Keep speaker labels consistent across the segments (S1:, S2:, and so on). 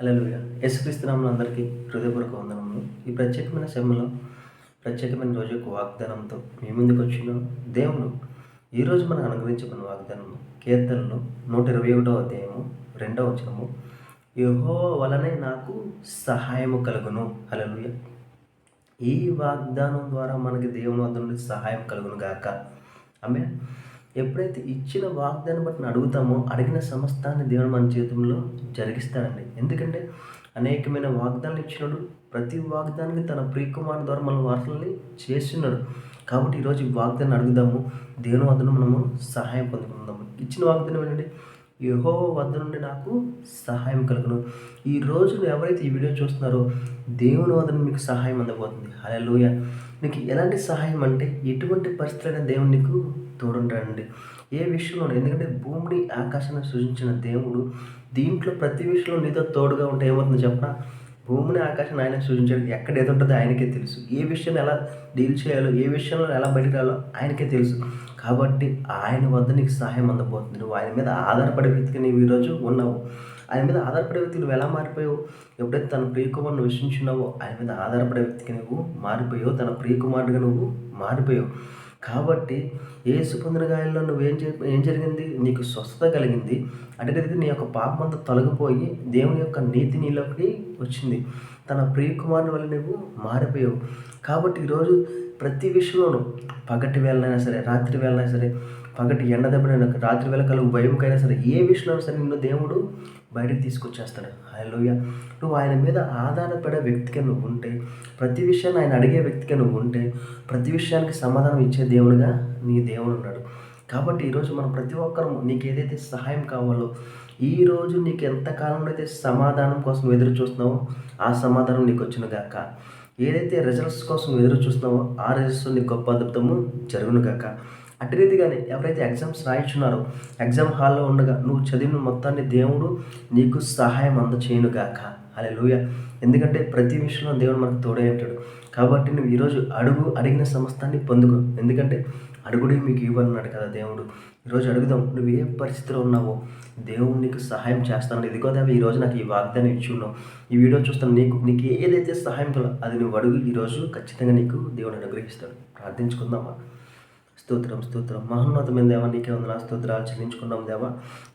S1: అలలుయ యేసుక్రీస్తునామలు అందరికీ హృదయపూర్వక వందనములు. ఈ ప్రత్యేకమైన సమయంలో ప్రత్యేకమైన రోజు వాగ్దానంతో మీ ముందుకు వచ్చిన దేవుడు ఈరోజు మనం అనుగ్రహించుకున్న వాగ్దానము కీర్తనలు నూట ఇరవై ఒకటో అధ్యాయము రెండవ వచనము. యహో వలనే నాకు సహాయము కలుగును. అలలుయ ఈ వాగ్దానం ద్వారా మనకి దేవుని వద్ద నుండి సహాయం కలుగును గాక. ఆమె ఎప్పుడైతే ఇచ్చిన వాగ్దాన్ని బట్టి అడుగుతామో అడిగిన సమస్తాన్ని దేవుడు మన జీవితంలో జరిగిస్తాడండి. ఎందుకంటే అనేకమైన వాగ్దానాలు ఇచ్చినాడు ప్రతి వాగ్దానానికి తన ప్రియకుమార్ ద్వారా మన వార్తల్ని చేస్తున్నాడు. కాబట్టి ఈరోజు వాగ్దాన్ని అడుగుదాము. దేవుని వద్దను మనము సహాయం పొందుకుందాము. ఇచ్చిన వాగ్దానం ఏంటంటే యహో వద్ద నుండి నాకు సహాయం కలుగును. ఈ రోజు ఎవరైతే ఈ వీడియో చూస్తున్నారో దేవుని వద్ద మీకు సహాయం అందబోతుంది. లూయ నీకు ఎలాంటి సహాయం అంటే ఎటువంటి పరిస్థితులైనా దేవుడు నీకు తోడుంటాడండి ఏ విషయంలో ఎందుకంటే భూమిని ఆకాశాన్ని సృజించిన దేవుడు దీంట్లో ప్రతి విషయంలో నీతో తోడుగా ఉంటే ఏమవుతుందో చెప్పనా? భూమిని ఆకాశాన్ని ఆయన సృజించాడు ఎక్కడ ఏది ఉంటుందో ఆయనకే తెలుసు. ఏ విషయాన్ని ఎలా డీల్ చేయాలో ఏ విషయంలో ఎలా బయటకు రావాలో ఆయనకే తెలుసు. కాబట్టి ఆయన వద్ద నీకు సహాయం అందబోతుంది. నువ్వు ఆయన మీద ఆధారపడే వ్యక్తిగా నీవు ఈరోజు ఉన్నావు. ఆయన మీద ఆధారపడే వ్యక్తి నువ్వు ఎలా మారిపోయావు? ఎప్పుడైతే తన ప్రియకుమారుని విశ్వించున్నావో ఆయన మీద ఆధారపడే వ్యక్తికి నువ్వు మారిపోయావు. తన ప్రియకుమారుడిగా నువ్వు మారిపోయావు. కాబట్టి ఏసు పొందిన గాయంలో నువ్వేం ఏం జరిగింది? నీకు స్వస్థత కలిగింది. అంటే నీ యొక్క పాపం అంతా తొలగిపోయి దేవుని యొక్క నీతి నీలోకి వచ్చింది. తన ప్రియకుమారుని వల్ల నువ్వు మారిపోయావు. కాబట్టి ఈరోజు ప్రతి విషయంలోనూ పగటి వేళనైనా సరే రాత్రి వేళనైనా సరే పగటి ఎండ దెబ్బనైనా రాత్రి వేళ కలుగు భయంకైనా సరే ఏ విషయంలో సరే నిన్ను దేవుడు బయటకు తీసుకొచ్చేస్తాడు. హలోయ నువ్వు ఆయన మీద ఆధారపడే వ్యక్తిగా నువ్వు ఉంటే ప్రతి విషయాన్ని ఆయన అడిగే వ్యక్తిగా నువ్వు ఉంటే ప్రతి విషయానికి సమాధానం ఇచ్చే దేవుడుగా నీ దేవుడు ఉన్నాడు. కాబట్టి ఈరోజు మనం ప్రతి ఒక్కరు నీకు ఏదైతే సహాయం కావాలో ఈరోజు నీకు ఎంతకాలంలో అయితే సమాధానం కోసం ఎదురు చూస్తున్నావో ఆ సమాధానం నీకు వచ్చిన గాక ఏదైతే రిజల్ట్స్ కోసం ఎదురు చూస్తున్నావో ఆ రిజల్ట్స్ నీకు గొప్ప అద్భుతము జరుగును కాక అటు రీతిగానే ఎవరైతే ఎగ్జామ్స్ రాయించున్నారో ఎగ్జామ్ హాల్లో ఉండగా నువ్వు చదివిన మొత్తాన్ని దేవుడు నీకు సహాయం అందచేయనుగాక అలా లూయ ఎందుకంటే ప్రతి విషయంలో దేవుడు మనకు తోడే ఉంటాడు. కాబట్టి నువ్వు ఈరోజు అడుగు అడిగిన సమస్తాన్ని పొందుకో. ఎందుకంటే అడుగుడే మీకు ఇవ్వాలన్నాడు కదా దేవుడు. ఈరోజు అడుగుదాం నువ్వు ఏ పరిస్థితిలో ఉన్నావో? దేవుడు నీకు సహాయం చేస్తాను ఇదిగో దేవ ఈరోజు నాకు ఈ వాగ్దానం ఇచ్చి ఉన్నావు ఈ వీడియో చూస్తాను నీకు నీకు ఏదైతే సహాయం కలదో అది నువ్వు అడుగు. ఈరోజు ఖచ్చితంగా నీకు దేవుడు అనుగ్రహిస్తాడు. ప్రార్థించుకుందామా? స్తోత్రం స్తోత్రం. మహోన్నతమైన దేవా నీకే వందన స్తోత్రాలు చెల్లించుకున్నాం దేవా.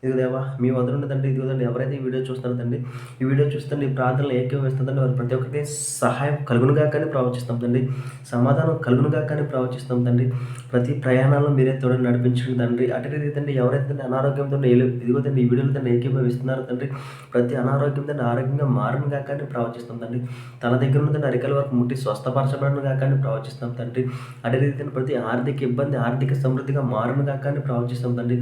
S1: ఇది దేవా మీ వద్ద నుండి తండ్రి ఇది తండ్రి ఎవరైతే ఈ వీడియో చూస్తున్నారో తండ్రి ఈ వీడియో చూస్తుంటే ఈ ప్రార్థనలు ఏకీభవిస్తుందండి వారు ప్రతి ఒక్కరికి సహాయం కలుగునుగా కానీ ప్రవచిస్తాం తండ్రి. సమాధానం కలుగునుగా కానీ ప్రవచిస్తాం తండ్రి. ప్రతి ప్రయాణాలను మీరే తోడని నడిపించండి తండ్రి. అటు తండ్రి ఎవరైతే అనారోగ్యంతో ఇదిగో తండ్రి ఈ వీడియోలు తండ్రి ఏకీభవిస్తున్నారో తండ్రి ప్రతి అనారోగ్యం తండ్రి ఆరోగ్యంగా మారనుగా కానీ ప్రవచిస్తాం తండ్రి. తన దగ్గర ఉన్న అరికల వరకు ముట్టి స్వస్థపరచబడనుగా కానీ ప్రవచిస్తాం తండ్రి. అటు రీతి ప్రతి ఆర్థిక ఇబ్బంది ఆర్థిక సమృద్ధిగా మారును కాక ప్రవచిస్తాం తండ్రి.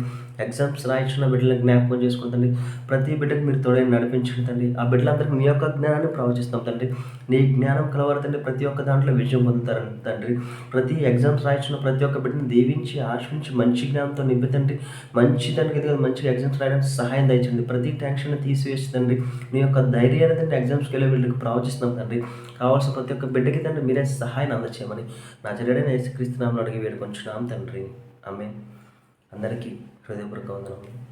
S1: ఎగ్జామ్స్ రాయించిన బిడ్డలను జ్ఞాపకం చేసుకుంటండి ప్రతి బిడ్డకు మీరు తోడని నడిపించండి తండ్రి. ఆ బిడ్డలందరికీ మీ యొక్క జ్ఞానాన్ని ప్రవచిస్తాం తండ్రి. నీ జ్ఞానం కలవరతండి ప్రతి ఒక్క దాంట్లో విజయం పొందుతారు తండ్రి. ప్రతి ఎగ్జామ్స్ రాయించిన ప్రతి ఒక్క బిడ్డను దీవించి ఆశ్రయించి మంచి జ్ఞానంతో నింపితండి మంచి దానికి మంచిగా ఎగ్జామ్స్ రాయడానికి సహాయం దయచండి ప్రతి టెన్షన్ తీసివేసి తండ్రి నీ యొక్క ధైర్యాన్ని తండ్రి ఎగ్జామ్స్కి వెళ్ళే వీళ్ళకి ప్రవచిస్తున్నాం తండ్రి. కావాల్సిన ప్రతి ఒక్క బిడ్డకి తండ్రి మీరే సహాయం అందచేయమని నా జరిగిన యేసుక్రీస్తునామని అడిగి వేడుకొంచున్నాం. తండ్రి. ఆమె అందరికీ హృదయపూర్వక వందనములు.